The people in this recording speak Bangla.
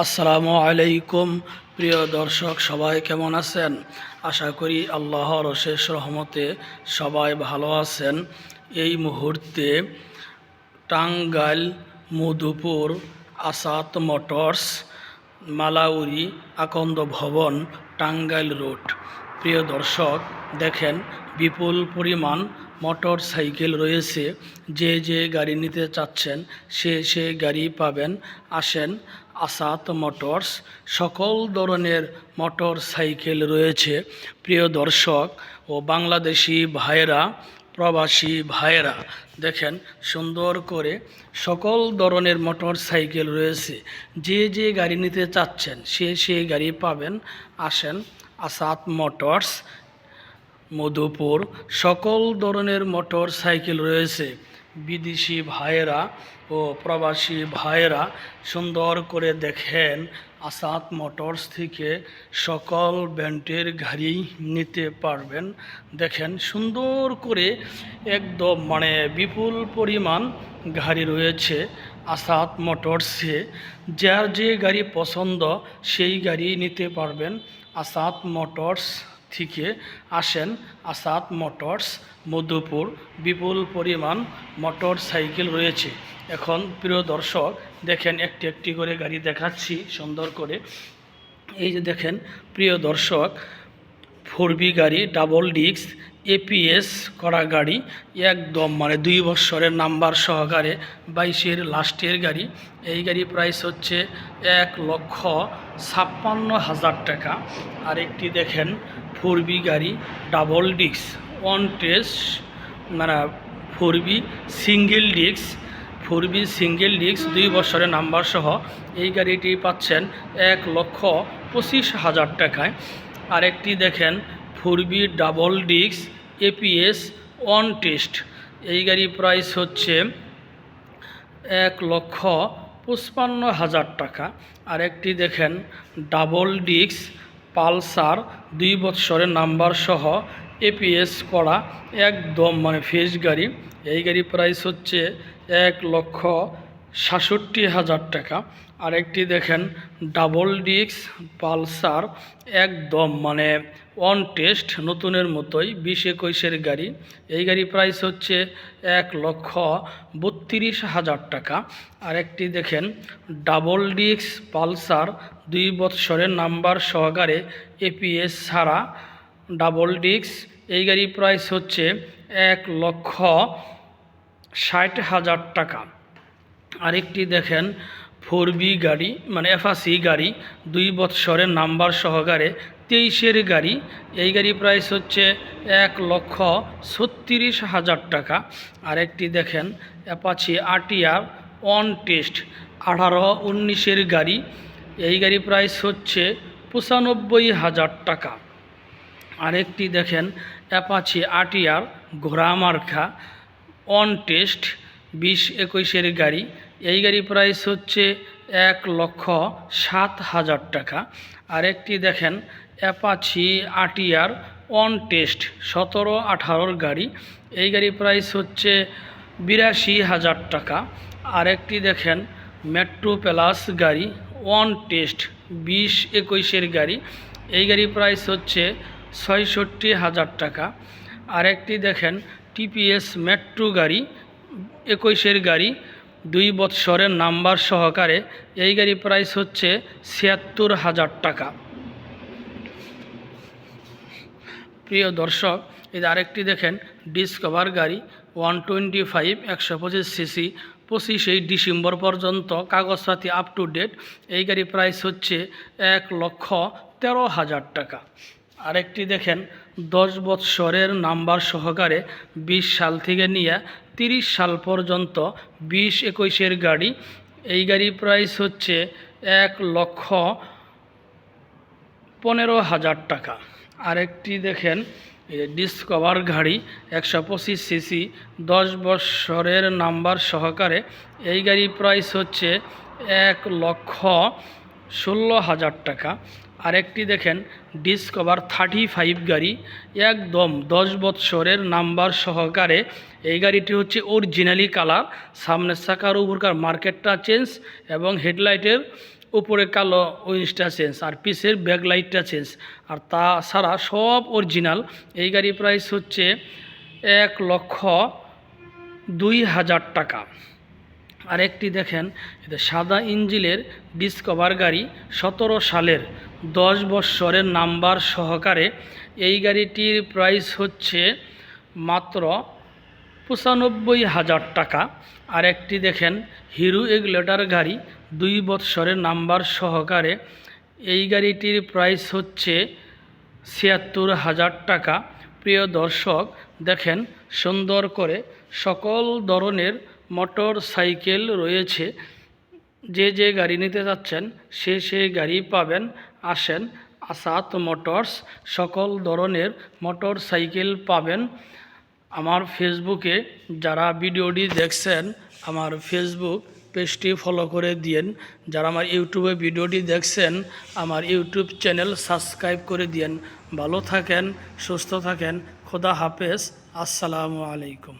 আসসালামু আলাইকুম, প্রিয় দর্শক, সবাই কেমন আছেন? আশা করি আল্লাহর অশেষ রহমতে সবাই ভালো আছেন। এই মুহূর্তে টাঙ্গাইল, মধুপুর, আসাদ মোটরস, মালাউরি আকন্দ ভবন, টাঙ্গাইল রোড। প্রিয় দর্শক, দেখেন বিপুল পরিমাণ মোটর সাইকেল রয়েছে। যে যে গাড়ি নিতে চাচ্ছেন, সে সে গাড়ি পাবেন। আসেন আসাত মোটরস। সকল ধরনের মোটর সাইকেল রয়েছে। প্রিয় দর্শক ও বাংলাদেশি ভাইয়েরা, প্রবাসী ভাইয়েরা, দেখেন সুন্দর করে সকল ধরনের মোটর সাইকেল রয়েছে। যে যে গাড়ি নিতে চাচ্ছেন, সে সে গাড়ি পাবেন। আসেন আসাদ মোটরস। মধুপুর, সকল ধরনের মোটর সাইকেল রয়েছে। বিদেশি ভাইয়েরা ও প্রবাসী ভাইয়েরা সুন্দর করে দেখেন আসাদ মোটরস থেকে সকল ব্যান্ডের গাড়ি নিতে পারবেন। দেখেন সুন্দর করে একদম মানে বিপুল পরিমাণ গাড়ি রয়েছে আসাদ মোটরসে। যার যে গাড়ি পছন্দ সেই গাড়ি নিতে পারবেন আসাদ মোটরস। থেকে আসেন আসাদ মোটরস, মধুপুর, বিপুল পরিমাণ মোটর সাইকেল রয়েছে। এখন প্রিয় দর্শক, দেখেন একটি একটি করে গাড়ি দেখাচ্ছি, সুন্দর করে। এই যে দেখেন, প্রিয় দর্শক ফোর বি গাড়ি, ডাবল ডিস্ক এপিএস করা গাড়ি, একদম মানে দুই বছরের নাম্বার সহকারে বাইশের লাস্টের গাড়ি। এই গাড়ি প্রাইস হচ্ছে এক লক্ষ ছাপ্পান্ন হাজার টাকা। আর একটি দেখেন ফোর বি গাড়ি ডাবল ডিস্ক ওয়ান টেস্ট মানে four B single disc four B single disc দুই বছরের নাম্বার সহ এই গাড়িটি পাচ্ছেন এক লক্ষ পঁচিশ হাজার টাকায়। আরেকটি দেখেন four B double disc APS one test. এই গাড়ি প্রাইস হচ্ছে এক লক্ষ পঁচপান্ন হাজার টাকা। আরেকটি দেখেন, ডাবল ডিস্ক পালসার দুই বৎসরের নাম্বার সহ এপিএস করা একদম মানে ফেস গাড়ি। এই গাড়ি প্রাইস হচ্ছে এক লক্ষ সাতষট্টি হাজার টাকা। আরেকটি দেখেন ডাবল ডিস্ক পালসার একদম মানে অন টেস্ট নতুনের মতোই, বিশ একুশের গাড়ি। এই গাড়ি প্রাইস হচ্ছে এক লক্ষ বত্রিশ হাজার টাকা। আরেকটি দেখেন ডাবল ডিস্ক পালসার দুই বৎসরের নাম্বার সহকারে এপিএস ছাড়া ডাবল ডিস্ক এই গাড়ি প্রাইস হচ্ছে এক লক্ষ ষাট হাজার টাকা। আরেকটি দেখেন ফোর বি গাড়ি মানে এফাসি গাড়ি, দুই বৎসরের নাম্বার সহকারে তেইশের গাড়ি। এই গাড়ি প্রাইস হচ্ছে এক লক্ষ ছত্রিশ হাজার টাকা। আরেকটি দেখেন অ্যাপাচি আটিয়ার অন টেস্ট আঠারো উনিশের গাড়ি। এই গাড়ি প্রাইস হচ্ছে পঁচানব্বই হাজার টাকা। আরেকটি দেখেন অ্যাপাচি আটিয়ার ঘোড়া মার্কা অন টেস্ট বিশ একুশের গাড়ি। এই গাড়ি প্রাইস হচ্ছে এক লক্ষ সাত হাজার টাকা। আরেকটি দেখেন অ্যাপাচি আটিয়ার অন টেস্ট সতেরো আঠারোর গাড়ি। এই গাড়ি প্রাইস হচ্ছে বিরাশি হাজার টাকা। আরেকটি দেখেন মেট্রো প্লাস গাড়ি অন টেস্ট বিশ একুশের গাড়ি। এই গাড়ি প্রাইস হচ্ছে ছয়ষট্টি হাজার টাকা। আরেকটি দেখেন টিপিএস মেট্রো গাড়ি, একুশের গাড়ি। দুই বৎসরের নাম্বার সহকারে এই গাড়ি প্রাইস হচ্ছে ছিয়াত্তর হাজার টাকা। প্রিয় দর্শক এই আরেকটি দেখেন ডিসকভার গাড়ি ওয়ান টোয়েন্টি ফাইভ একশো পঁচিশ সিসি, পঁচিশে ডিসেম্বর পর্যন্ত কাগজপাতি আপ টু ডেট এই গাড়ি প্রাইস হচ্ছে এক লক্ষ তেরো হাজার টাকা। আরেকটি দেখেন, দশ বৎসরের নাম্বার সহকারে বিশ সাল থেকে নিয়ে তিরিশ সাল পর্যন্ত বিশ একুশের গাড়ি। এই গাড়ি প্রাইস হচ্ছে এক লক্ষ পনেরো হাজার টাকা। আরেকটি দেখেন ডিসকভার গাড়ি, একশো পঁচিশ সিসি দশ বৎসরের নাম্বার সহকারে। এই গাড়ি প্রাইস হচ্ছে এক লক্ষ ষোলো হাজার টাকা। আরেকটি দেখেন ডিসকভার থার্টি ফাইভ গাড়ি, একদম দশ বৎসরের নাম্বার সহকারে। এই গাড়িটি হচ্ছে অরিজিনালি কালার সামনের চাকার উপরকার মার্কেটটা চেঞ্জ এবং হেডলাইটের উপরে কালো উইন্সটা চেঞ্জ আর পিছের ব্যাকলাইটটা চেঞ্জ আর তাছাড়া সব অরিজিনাল এই গাড়ির প্রাইস হচ্ছে এক লক্ষ দুই হাজার টাকা। আরেকটি দেখেন, এটা সাদা ইঞ্জিলের ডিসকভার গাড়ি, সতেরো সালের দশ বৎসরের নাম্বার সহকারে। এই গাড়িটির প্রাইস হচ্ছে মাত্র পঁচানব্বই হাজার টাকা। আর একটি দেখেন, হিরো এগলেটার গাড়ি, দুই বৎসরের নাম্বার সহকারে। এই গাড়িটির প্রাইস হচ্ছে ছিয়াত্তর হাজার টাকা। প্রিয় দর্শক, দেখেন সুন্দর করে সকল ধরনের মোটর সাইকেল রয়েছে। যে যে গাড়ি নিতে যাচ্ছেন, সে সে গাড়ি পাবেন, আসেন। আসাত মোটরস, সকল ধরনের মোটর সাইকেল পাবেন। আমার ফেসবুকে যারা ভিডিওটি দেখছেন, আমার ফেসবুক পেজটি ফলো করে দিয়েন। যারা আমার ইউটিউবে ভিডিওটি দেখছেন, আমার ইউটিউব চ্যানেল সাবস্ক্রাইব করে দিয়েন। ভালো থাকেন, সুস্থ থাকেন। খোদা হাফেজ। আসসালামু আলাইকুম।